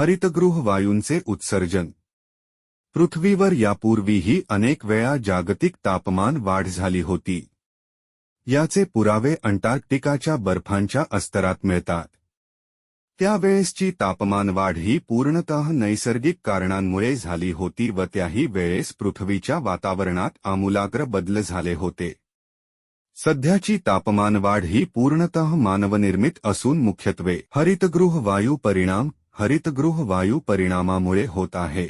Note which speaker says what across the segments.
Speaker 1: हरितगृह वायूंचे उत्सर्जन. पृथ्वीवर यापूर्वीही अनेक वेळा जागतिक तापमान वाढ झाली होती. याचे पुरावे अंटार्क्टिकाच्या बर्फांच्या अस्तरात मिळतात. त्यावेळेसची तापमान वाढ ही पूर्णतः नैसर्गिक कारणांमुळे झाली होती व त्याही वेळेस पृथ्वीच्या वातावरणात आमूलाग्र बदल झाले होते. सध्याची तापमान वाढ ही पूर्णतः मानवनिर्मित असून मुख्यत्वे हरितगृह वायू परिणाम हरितगृह वायू परिणामामुळे होत आहे.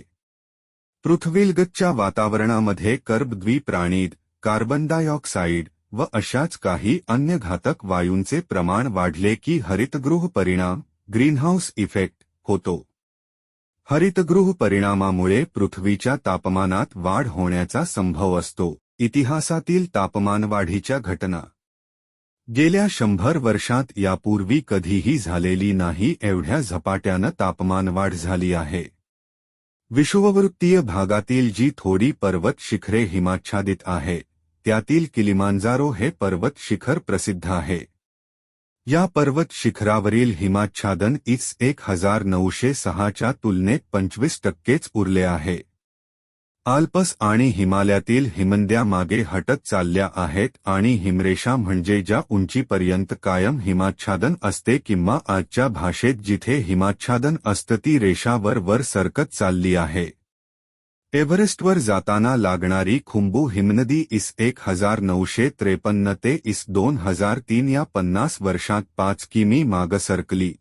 Speaker 1: पृथ्वीलगतच्या वातावरणामध्ये कर्बद्वीप्राणीद कार्बन डायऑक्साईड व अशाच काही अन्य घातक वायूंचे प्रमाण वाढले की हरितगृह परिणाम ग्रीनहाऊस इफेक्ट होतो. हरितगृह परिणामामुळे पृथ्वीच्या तापमानात वाढ होण्याचा संभव असतो. इतिहासातील तापमानवाढीच्या घटना गेल्या शंभर वर्षात यापूर्वी कधीही झालेली नाही एवढ्या झपाट्यानं तापमानवाढ झाली आहे. विषुववृत्तीय भागातील जी थोडी पर्वत शिखरे हिमाच्छादित आहे त्यातील किलिमांजारो हे पर्वत शिखर प्रसिद्ध आहे. या पर्वत शिखरावरील हिमाच्छादन इस एक हजार नऊशे सहाच्या तुलनेत पंचवीस टक्केच उरले आहे. आल्पस आणि हिमालयातील हिमंद्या मागे हटत चालल्या आहेत आणि हिमरेषा म्हणजे ज्या उंचीपर्यंत कायम हिमाच्छादन असते किंवा आजच्या भाषेत जिथे हिमाच्छादन असतं ती रेषावर वर सरकत चालली आहे. एव्हरेस्टवर जाताना लागणारी खुंबू हिमनदी इस एक हजार नऊशे त्रेपन्न ते इस दोन हजार तीन या पन्नास वर्षात पाच किमी माग सरकली.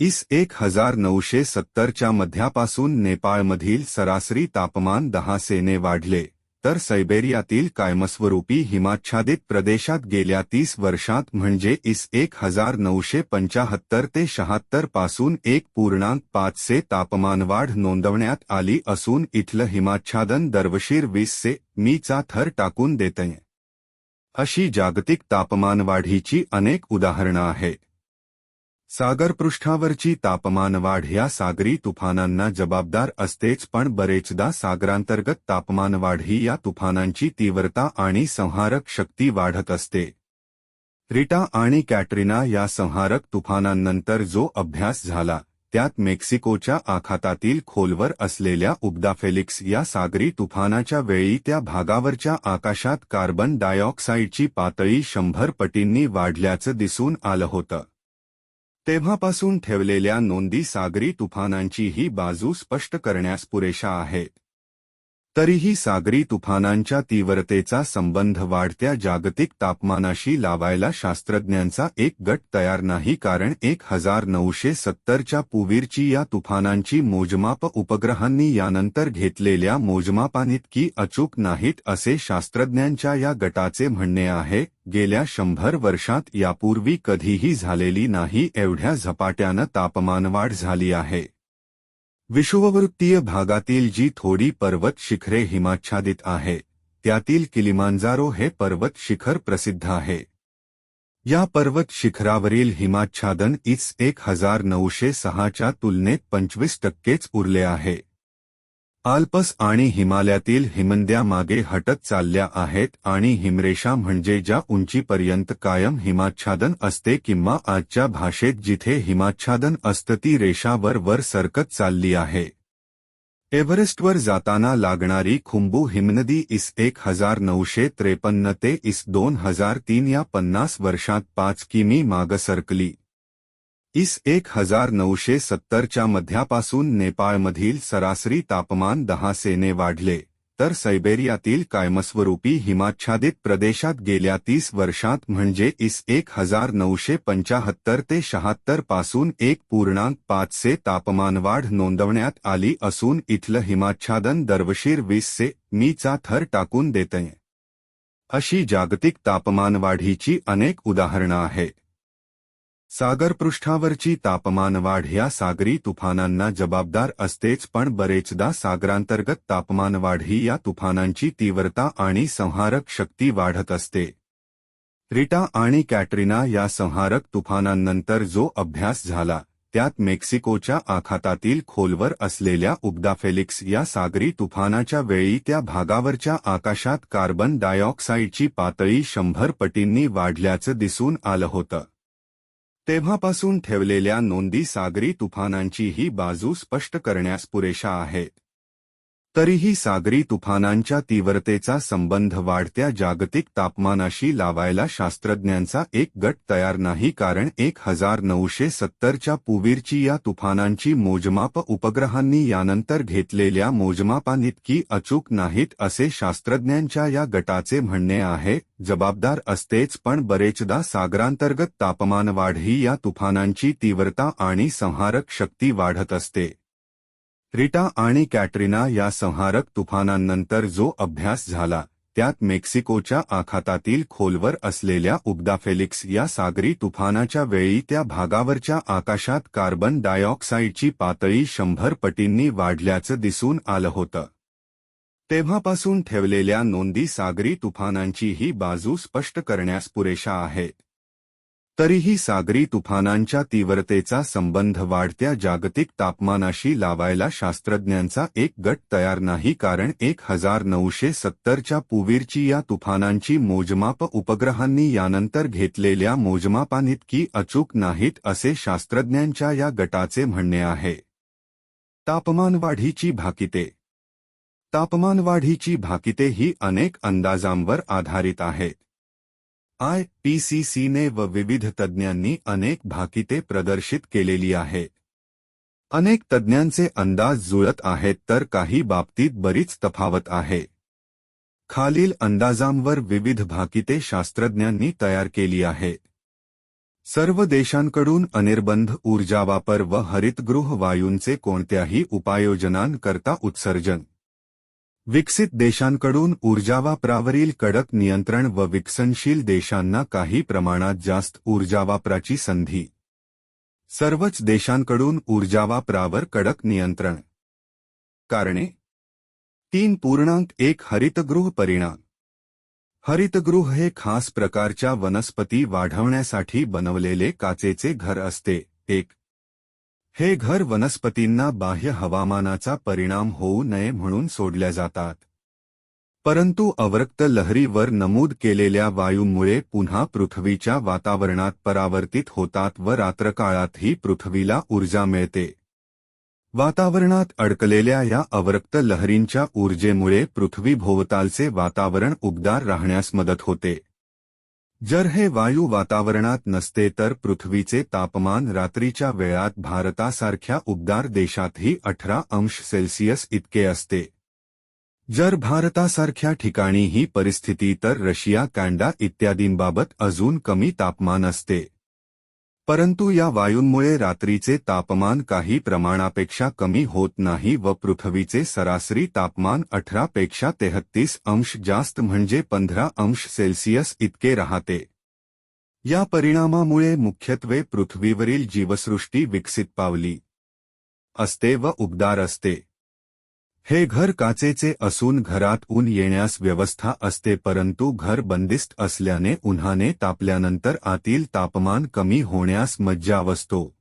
Speaker 1: इस एक हजार नऊशे सत्तरच्या मध्यापासून नेपाळमधील सरासरी तापमान दहा सेने वाढले तर सैबेरियातील कायमस्वरूपी हिमाच्छादित प्रदेशात गेल्या तीस वर्षात म्हणजे इस एक हजार नऊशे पंचाहत्तर ते शहात्तरपासून एक पूर्णांक पाचसे तापमानवाढ नोंदवण्यात आली असून इथलं हिमाच्छादन दरवशीर वीससे मीचा थर टाकून देतय. अशी जागतिक तापमानवाढीची अनेक उदाहरणं आहेत. सागरपृष्ठावरची तापमानवाढ या सागरी तुफानांना जबाबदार असतेच पण बरेचदा सागरांतर्गत तापमानवाढ ही या तुफानांची तीव्रता आणि संहारक शक्ती वाढत असते. रिटा आणि कॅटरिना या संहारक तुफानांनंतर जो अभ्यास झाला त्यात मेक्सिकोच्या आखातातील खोलवर असलेल्या उब्दाफेलिक्स या सागरी तुफानाच्या वेळी त्या भागावरच्या आकाशात कार्बन डायऑक्साईडची पातळी शंभर पटींनी वाढल्याचं दिसून आलं होतं. तेव्हापासून ठेवलेल्या नोंदी सागरी तुफानांची ही बाजू स्पष्ट करण्यास पुरेशा आहेत तरीही सागरी तुफानांच्या तीव्रतेचा संबंध वाढत्या जागतिक तापमानाशी लावायला शास्त्रज्ञांचा एक गट तयार नाही कारण एक हजार नऊशे सत्तरच्या पुवीरची या तुफानांची मोजमाप उपग्रहांनी यानंतर घेतलेल्या मोजमापानितकी अचूक नाहीत असे शास्त्रज्ञांच्या या गटाचे म्हणणे आहे. गेल्या शंभर वर्षात यापूर्वी कधीही झालेली नाही एवढ्या झपाट्यानं तापमानवाढ झाली आहे. विषुववृत्तीय भागातील जी थोडी पर्वत शिखरे हिमाच्छादित आहे त्यातील किलिमांजारो हे पर्वत शिखर प्रसिद्ध आहे. या पर्वत शिखरावरील हिमाच्छादन इस एक हजार नऊशे सहाच्या तुलनेत पंचवीस टक्केच उरले आहे. आल्पस आणि हिमालयातील हिमंद्या मागे हटत चालल्या आहेत आणि हिमरेषा म्हणजे ज्या उंचीपर्यंत कायम हिमाच्छादन असते किंवा आजच्या भाषेत जिथे हिमाच्छादन असतं ती रेषावर वर सरकत चालली आहे. एव्हरेस्टवर जाताना लागणारी खुंबू हिमनदी इस एक हजार नऊशे त्रेपन्न ते इस दोन हजार तीन या पन्नास वर्षात पाच किमी माग सरकली. इस एक हजार नऊशे सत्तरच्या मध्यापासून नेपाळमधील सरासरी तापमान दहा सेने वाढले तर सैबेरियातील कायमस्वरूपी हिमाच्छादित प्रदेशात गेल्या तीस वर्षात म्हणजे इस एक हजार नऊशे पंचाहत्तर ते शहात्तरपासून एक पूर्णांक पाचसे तापमानवाढ नोंदवण्यात आली असून इथलं हिमाच्छादन दरवशीर वीससे मीचा थर टाकून देतय. अशी जागतिक तापमानवाढीची अनेक उदाहरणं आहेत. सागरपृष्ठावरची तापमानवाढ ह्या सागरी तुफानांना जबाबदार असतेच पण बरेचदा सागरांतर्गत तापमानवाढ ही या तुफानांची तीव्रता आणि संहारक शक्ती वाढत असते. रिटा आणि कॅटरिना या संहारक तुफानांनंतर जो अभ्यास झाला त्यात मेक्सिकोच्या आखातातील खोलवर असलेल्या उब्दाफेलिक्स या सागरी तुफानाच्या वेळी त्या भागावरच्या आकाशात कार्बन डायऑक्साईडची पातळी शंभर पटींनी वाढल्याचं दिसून आलं होतं. तेव्हापासून ठेवलेल्या नोंदी सागरी तुफानांची ही बाजू स्पष्ट करण्यास पुरेशा आहेत तरीही सागरी तुफानांच्या तीव्रतेचा संबंध वाढत्या जागतिक तापमानाशी लावायला शास्त्रज्ञांचा एक गट तयार नाही कारण एक हजार नऊशे सत्तरच्या पुवीरची या तुफानांची मोजमाप उपग्रहांनी यानंतर घेतलेल्या मोजमापानितकी अचूक नाहीत असे शास्त्रज्ञांच्या या गटाचे म्हणणे आहे. जबाबदार असतेच पण बरेचदा सागरांतर्गत तापमानवाढ ही या तुफानांची तीव्रता आणि संहारक शक्ती वाढत असते. रिटा आणि कॅटरिना या संहारक तुफानांनंतर जो अभ्यास झाला त्यात मेक्सिकोच्या आखातातील खोलवर असलेल्या उब्दा फेलिक्स या सागरी तुफानाच्या वेळी त्या भागावरच्या आकाशात कार्बन डायऑक्साईडची पातळी शंभर पटींनी वाढल्याचं दिसून आलं होतं. तेव्हापासून ठेवलेल्या नोंदी सागरी तुफानांची ही बाजू स्पष्ट करण्यास पुरेशा आहेत तरीही सागरी तुफानांच्या तीव्रतेचा संबंध वाढत्या जागतिक तापमानाशी लावायला शास्त्रज्ञांचा एक गट तयार नाही कारण एक हजार नऊशे सत्तरच्या पुवीरची या तुफानांची मोजमाप उपग्रहांनी यानंतर घेतलेल्या मोजमापानितकी अचूक नाहीत असे शास्त्रज्ञांच्या या गटाचे म्हणणे आहे. तापमानवाढीची भाकिते. तापमानवाढीची भाकिते ही अनेक अंदाजांवर आधारित आहेत आय पी सी सीने व विविध तज्ज्ञांनी अनेक भाकिते प्रदर्शित केलेली आहे. अनेक तज्ज्ञांचे अंदाज जुळत आहेत तर काही बाबतीत बरीच तफावत आहे. खालील अंदाजांवर विविध भाकिते शास्त्रज्ञांनी तयार केली आहे. सर्व देशांकडून अनिर्बंध ऊर्जा वापर व हरितगृह वायूंचे कोणत्याही उपाययोजनांकरता उत्सर्जन. विकसित देशांकडून ऊर्जा वापरावरील कडक नियंत्रण व विकसनशील देशांना काही प्रमाणात जास्त ऊर्जा वापराची संधी. सर्वच देशांकडून ऊर्जा वापरावर कडक नियंत्रण. कारणे. तीन पूर्णांक एक हरितगृह परिणाम. हरितगृह हे खास प्रकारच्या वनस्पती वाढवण्यासाठी बनवलेले काचेचे घर असते. एक हे घर वनस्पतींना बाह्य हवामानाचा परिणाम होऊ नये म्हणून सोडल्या जातात. परंतु अवरक्त लहरीवर नमूद केलेल्या वायूमुळे पुन्हा पृथ्वीच्या वातावरणात परावर्तित होतात व रात्रकाळातही पृथ्वीला ऊर्जा मिळते. वातावरणात अडकलेल्या या अवरक्त लहरींच्या ऊर्जेमुळे पृथ्वीभोवतालचे वातावरण उबदार राहण्यास मदत होते. जर हे वायू वातावरणात नसते तर पृथ्वीचे तापमान रात्रीच्या वेळात भारतासारख्या उबदार देशातही अठरा अंश सेल्सिअस इतके असते. जर भारतासारख्या ठिकाणी ही परिस्थिती तर रशिया कॅन्डा इत्यादींबाबत अजून कमी तापमान असते. परंतु या वायूंमुळे रात्रीचे तापमान काही प्रमाणापेक्षा कमी होत नाही व पृथ्वीचे सरासरी तापमान अठरापेक्षा तेहत्तीस अंश जास्त म्हणजे पंधरा अंश सेल्सिअस इतके राहते. या परिणामामुळे मुख्यत्वे पृथ्वीवरील जीवसृष्टी विकसित पावली असते व उबदार असते. हे घर काचेचे असून घरात ऊन येण्यास व्यवस्था असते परंतु घर बंदिस्त असल्याने उन्हाने तापल्यानंतर आतील तापमान कमी होण्यास मज्जा असतो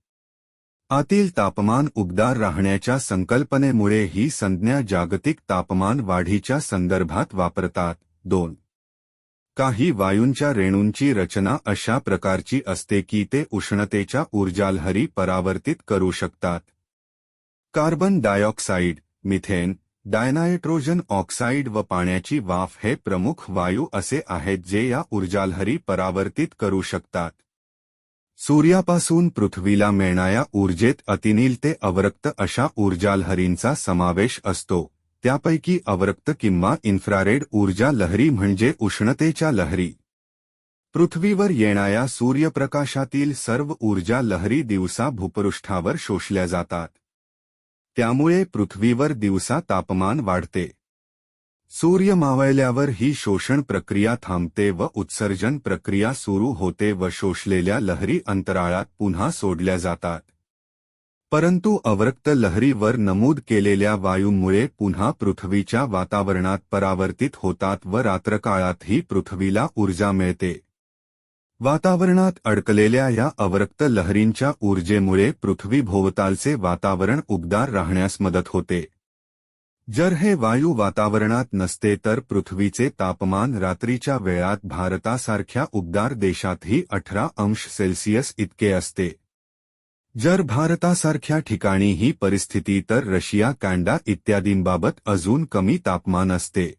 Speaker 1: आतील तापमान उबदार राहण्याच्या संकल्पनेमुळे ही संज्ञा जागतिक तापमान वाढीच्या संदर्भात वापरतात. दोन. काही वायूंच्या रेणूंची रचना अशा प्रकारची असते की ते उष्णतेच्या ऊर्जालहरी परावर्तित करू शकतात. Carbon dioxide methane dinitrogen oxide व पाण्याची वाफ हे प्रमुख वायू असे आहेत जे या ऊर्जालहरी परावर्तित करू शकतात. सूर्यापासून पृथ्वीला मिळणाऱ्या ऊर्जेत अतिनील ते अवरक्त अशा ऊर्जालहरींचा समावेश असतो. त्यापैकी अवरक्त किंवा इन्फ्रारेड ऊर्जा लहरी म्हणजे उष्णतेच्या लहरी. पृथ्वीवर येणाऱ्या सूर्यप्रकाशातील सर्व ऊर्जा लहरी दिवसा भूपृष्ठावर शोषल्या जातात. त्यामुळे पृथ्वीवर दिवसा तापमान वाढते. सूर्य मावळल्यावर ही शोषण प्रक्रिया थांबते व उत्सर्जन प्रक्रिया सुरू होते व शोषलेल्या लहरी अंतराळात पुन्हा सोडल्या जातात. परंतु अवरक्त लहरीवर नमूद केलेल्या वायूमुळे पुन्हा पृथ्वीच्या वातावरणात परावर्तित होतात व रात्रकाळातही पृथ्वीला ऊर्जा मिळते. वातावरणात अडकलेल्या या अवरक्त लहरींच्या ऊर्जेमुळे पृथ्वीभोवतालचे वातावरण उबदार राहण्यास मदत होते. जर हे वायू वातावरणात नसते तर पृथ्वीचे तापमान रात्रीच्या वेळात भारतासारख्या उबदार देशातही अठरा अंश सेल्सिअस इतके असते. जर भारतासारख्या ठिकाणी ही परिस्थिती तर रशिया कॅनडा इत्यादींबाबत अजून कमी तापमान असते.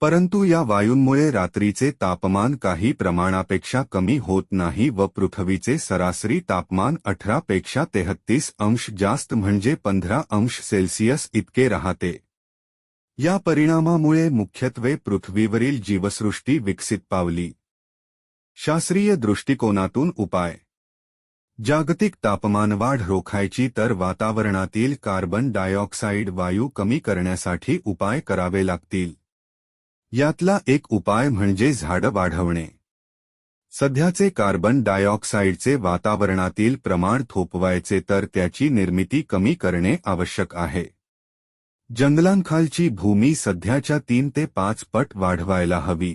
Speaker 1: परंतु या वायूंमुळे रात्रीचे तापमान काही प्रमाणापेक्षा कमी होत नाही व पृथ्वीचे सरासरी तापमान अठरा पेक्षा तेहत्तीस अंश जास्त म्हणजे पंधरा अंश सेल्सिअस इतके राहते. या परिणामामुळे मुख्यत्वे पृथ्वीवरील जीवसृष्टी विकसित पावली. शास्त्रीय दृष्टिकोनातून उपाय. जागतिक तापमानवाढ रोखायची तर वातावरणातील कार्बन डायऑक्साईड वायू कमी करण्यासाठी उपाय करावे लागतील. यातला एक उपाय म्हणजे झाडं वाढवणे. सध्याचे कार्बन डायऑक्साईडचे वातावरणातील प्रमाण थोपवायचे तर त्याची निर्मिती कमी करणे आवश्यक आहे. जंगलांखालची भूमी सध्याच्या तीन ते पाच पट वाढवायला हवी.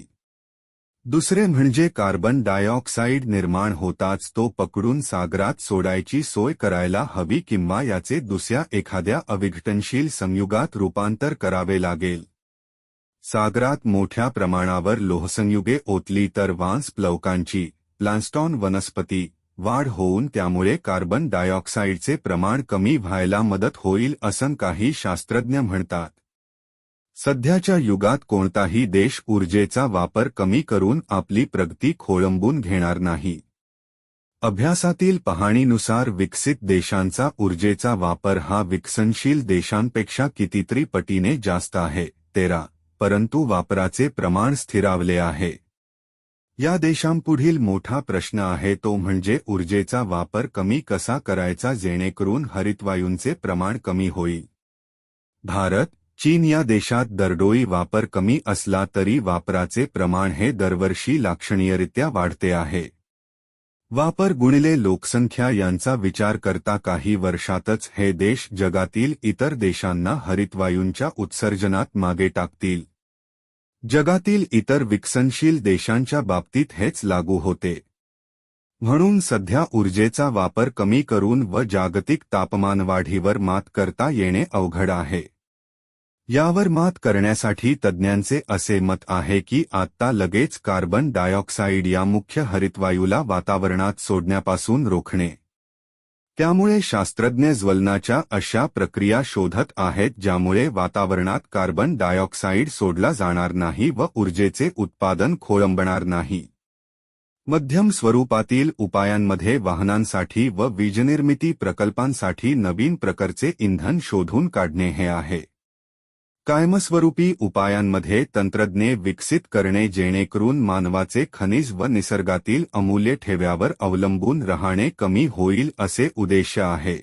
Speaker 1: दुसरे म्हणजे कार्बन डायऑक्साईड निर्माण होताच तो पकडून सागरात सोडायची सोय करायला हवी किंवा याचे दुसऱ्या एखाद्या अविघटनशील संयुगात रूपांतर करावे लागेल. सागरात मोठ्या प्रमाणावर लोहसंयुगे ओतली तर वांस प्लवकांची प्लान्स्टॉन वनस्पती वाढ होऊन त्यामुळे कार्बन डायऑक्साईडचे प्रमाण कमी व्हायला मदत होईल असं काही शास्त्रज्ञ म्हणतात. सध्याच्या युगात कोणताही देश ऊर्जेचा वापर कमी करून आपली प्रगती खोळंबून घेणार नाही. अभ्यासातील पाहणीनुसार विकसित देशांचा ऊर्जेचा वापर हा विकसनशील देशांपेक्षा कितीतरी पटीने जास्त आहे तेरा. परंतु वापराचे प्रमाण स्थिरावले आहे. या देशांपुढील मोठा प्रश्न आहे तो म्हणजे ऊर्जेचा वापर कमी कसा करायचा जेणेकरून हरितवायूंचे प्रमाण कमी होईल. भारत चीन या देशात दरडोई वापर कमी असला तरी वापराचे प्रमाण हे दरवर्षी लाक्षणीयरित्या वाढते आहे. वापर गुणिले लोकसंख्या यांचा विचार करता काही वर्षातच हे देश जगातील इतर देशांना हरितवायूंच्या उत्सर्जनात मागे टाकतील. जगातील इतर विकसनशील देशांच्या बाबतीत हेच लागू होते. म्हणून सध्या ऊर्जेचा वापर कमी करून व जागतिक तापमानवाढीवर मात करता येणे अवघड आहे. यावर मात करण्यासाठी तज्ज्ञांचे असे मत आहे की आत्ता लगेच कार्बन डायऑक्साईड या मुख्य हरितवायूला वातावरणात सोडण्यापासून रोखणे. त्यामुळे शास्त्रज्ञ ज्वलनाच्या अशा प्रक्रिया शोधत आहेत ज्यामुळे वातावरणात कार्बन डायऑक्साईड सोडला जाणार नाही व ऊर्जेचे उत्पादन खोळंबणार नाही. मध्यम स्वरूपातील उपायांमध्ये वाहनांसाठी व वीजनिर्मिती प्रकल्पांसाठी नवीन प्रकारचे इंधन शोधून काढणे हे आहे. कायमस्वरूपी उपायांमध्ये तंत्रज्ञे विकसित करणे जेणेकरून मानवाचे खनिज व निसर्गातील अमूल्य ठेव्यावर अवलंबून राहणे कमी होईल असे उद्देश आहे.